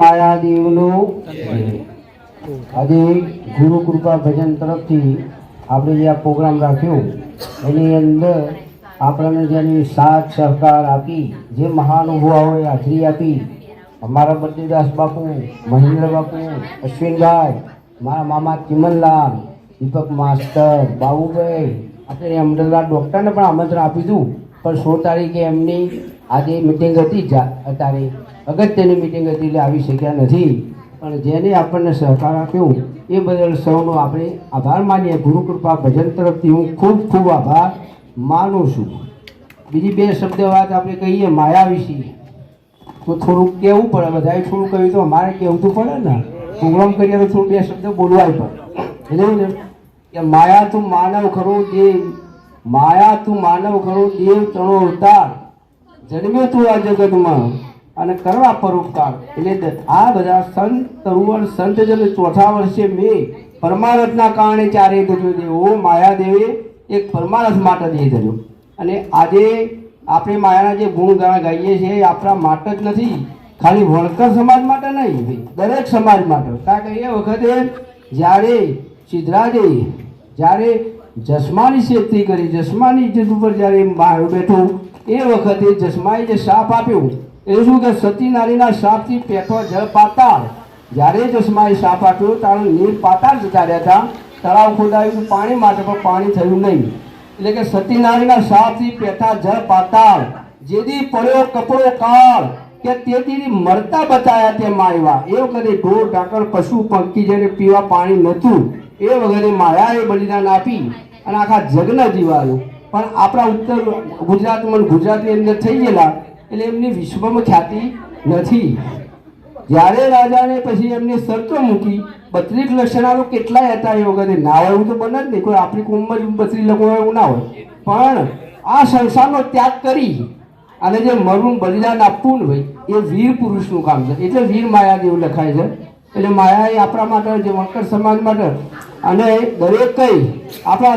માયાદેવનું આજે ગુરુ કૃપા ભજન તરફથી આપણે જે આ પ્રોગ્રામ રાખ્યો, એની અંદર આપણને જેની સાથ સહકાર આપી, જે મહાનુભાવોએ હાજરી આપી, અમારા બદ્રીદાસ બાપુ, મહેન્દ્ર બાપુ, અશ્વિનભાઈ, મારા મામા ચિમનલાલ, દીપક માસ્ટર બાબુભાઈ, આપણે અમદાવાદ ડૉક્ટરને પણ આમંત્રણ આપ્યું હતું પણ સોળ તારીખે એમની આજે મિટિંગ હતી અત્યારે અગત્યની મિટિંગ હતી એટલે આવી શક્યા નથી. પણ જેને આપણને સહકાર આપ્યો, એ બદલ સૌનો આપણે આભાર માનીએ. ગુરુ કૃપા ભજન તરફથી હું ખૂબ ખૂબ આભાર માનું છું. બીજી બે શબ્દ વાત આપણે કહીએ, માયા વિશે. તો થોડુંક કહેવું પડે. બધાએ થોડું કહ્યું તો અમારે કહેવું તો પડે ને. પ્રોગ્રામ કરીએ તો થોડું બે શબ્દ બોલવાય પડે એટલે ને કે માયા તું માનવ ખરો દેવ. માયા તું માનવ ખરો દેવ તણો અવતાર. જન્મ્યો તું આ જગતમાં. અને કરવા પરોપકાર. એટલે આ બધા સંત તરુવર સંત જન ચોથા વર્ષે મેં. પરમારથના કારણે ચારે ધજો દેવો. માયાદેવે, એક પરમારથ માટે દે ધર્યો અને આજે આપણે માયાના જે ગુણ ગાણા ગાઈએ છીએ એ આપણા માટે જ નથી. ખાલી વણકર સમાજ માટે નહીં, દરેક સમાજ માટે. કારણ કે એ વખતે જ્યારે સિદ્ધરાજે, જ્યારે જસમાની શેતી કરી, જસમાની ઇજ્જત ઉપર જ્યારે બેઠો, એ વખતે જસમાએ જે શાપ આપ્યો એ શું કે સતી નારીના શાપથી પેઠો જળ પાતાળ. જ્યારે જસમાએ શાપ આપ્યો, ત્યારે નીર પાતાળ જતા રહ્યા હતા. તળાવ ખોદાયું, પાણી માટે પણ પાણી થયું નહીં. એટલે કે સતી નારીના શાપથી પેઠા જળ પાતાળ. જેદી પડ્યો કપડો કાળ, કે તેથી મરતા બચાયા તે માયવા એ વખતે ઢોર, ઢાંકણ, પશુ, પંખી જેને પીવા પાણી નહોતું. એ વગેરે માયાએ બલિદાન આપી અને આખા જગના જીવાયું. પણ આપણા ઉત્તર ગુજરાતમાં ગુજરાતની અંદર થઈ ગયેલા એટલે એમની વિશ્વમાં ખ્યાતિ નથી. જ્યારે રાજાને પછી એમને શરતો મૂકી, બત્રીસ લક્ષણારો કેટલાય હતા એ વખતે ના હોય એવું તો બને જ નહીં. કોઈ આપણી કોમમાં જ બત્રીસ હોય એવું ના હોય. પણ આ સંસારનો ત્યાગ કરી અને જે મરવું બલિદાન આપવું ને ભાઈ, એ વીર પુરુષનું કામ છે. એટલે વીર માયાદેવ લખાય છે. એટલે માયા એ આપણા માટે, જે વંકર સમાજ માટે. અને દરેક કઈ આપણા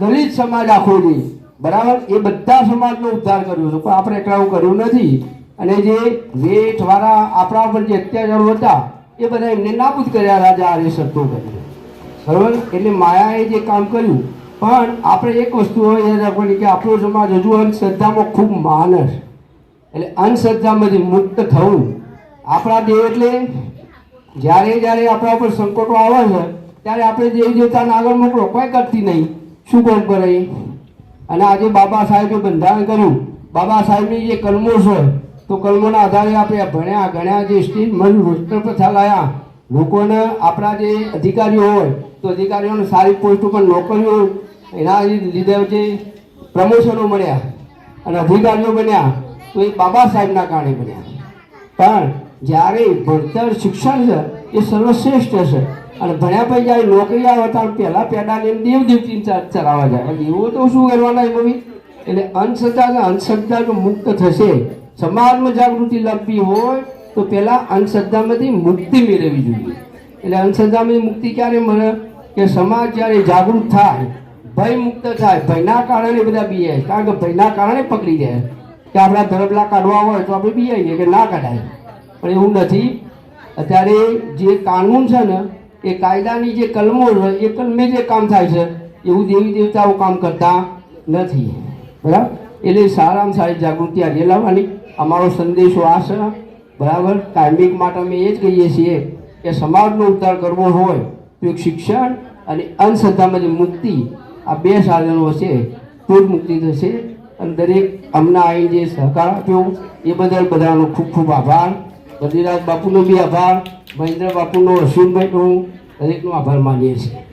દલિત સમાજ આખો જે બરાબર? એ બધા સમાજનો ઉદ્ધાર કર્યો હતો પણ આપણે એકલાવું કર્યું નથી. અને જે વેઠવાળા આપણા ઉપર જે અત્યાચારો હતા, એ બધા એમને નાબૂદ કર્યા રાજા આર્ય શબ્દો કરી બરાબર? એટલે માયાએ જે કામ કર્યું. પણ આપણે એક વસ્તુ હવે યાદ રાખવાની કે આપણો સમાજ હજુ અંધશ્રદ્ધામાં ખૂબ માનસ એટલે અંધશ્રદ્ધામાંથી મુક્ત થવું. આપણા દેવ એટલે જ્યારે જ્યારે આપણા ઉપર સંકટો આવે છે, ત્યારે આપણે દેવ દેવતાને આગળ મોકલો. કોઈ કરતી નહીં. શું કોણ કરે? અને આજે બાબા સાહેબે બંધારણ કર્યું. બાબા સાહેબની જે કલમો છે, તો કલમોના આધારે આપણે ભણ્યા, ગણ્યા, જે સ્ટીલ મન રોસ્ટર પ્રથા લાયા. લોકોને આપણા જે અધિકારીઓ હોય, તો અધિકારીઓને સારી પોસ્ટ ઉપર નોકરીઓ એના લીધે જે પ્રમોશનો મળ્યા અને અધિકારીઓ બન્યા, તો એ બાબા સાહેબના કારણે બન્યા. પણ જ્યારે ભણતર શિક્ષણ છે એ સર્વશ્રેષ્ઠ છે. અને ભણ્યા પછી જ્યારે નોકરી આવે ત્યારે પહેલા લઈને દેવ દેવતી ચલાવવા જાય. એવું તો શું કરવાના એ મમ્મી એટલે અંધશ્રદ્ધા અને અંધશ્રદ્ધા જો મુક્ત થશે. સમાજમાં જાગૃતિ લાવવી હોય તો પહેલા અંધશ્રદ્ધામાંથી મુક્તિ મેળવવી જોઈએ. એટલે અંધશ્રદ્ધામાંથી મુક્તિ ક્યારે મળે? કે સમાજ જ્યારે જાગૃત થાય, ભય મુક્ત થાય, ભયના કારણે બધા બીએ કારણ કે ભયના કારણે પકડી જાય. કે આપણા ધરબલા કાઢવા હોય તો આપણે બીઆઈએ કે ના કાઢાય. પણ એવું નથી. અત્યારે જે કાનૂન છે ને, એ કાયદાની જે કલમો છે, એ કલમે જે કામ થાય છે, એવું દેવી દેવતાઓ કામ કરતા નથી. બરાબર? એટલે સારામાં સારી જાગૃતિ આજે લાવવાની. અમારો સંદેશો આ છે. બરાબર? કાયમિક માટે અમે એ જ કહીએ છીએ કે સમાજનો ઉદ્ધાર કરવો હોય તો એક શિક્ષણ અને અંધશ્રદ્ધામાં જે મુક્તિ આ બે સાધનો હશે, તો જ મુક્તિ થશે. અને દરેક અમને અહીં જે સહકાર આપ્યો, એ બદલ બધાનો ખૂબ ખૂબ આભાર. બદ્રીરાજ બાપુનો બી આભાર. મહેન્દ્ર બાપુનો અશ્વિનભાઈનો દરેકનો આભાર માનીએ છીએ.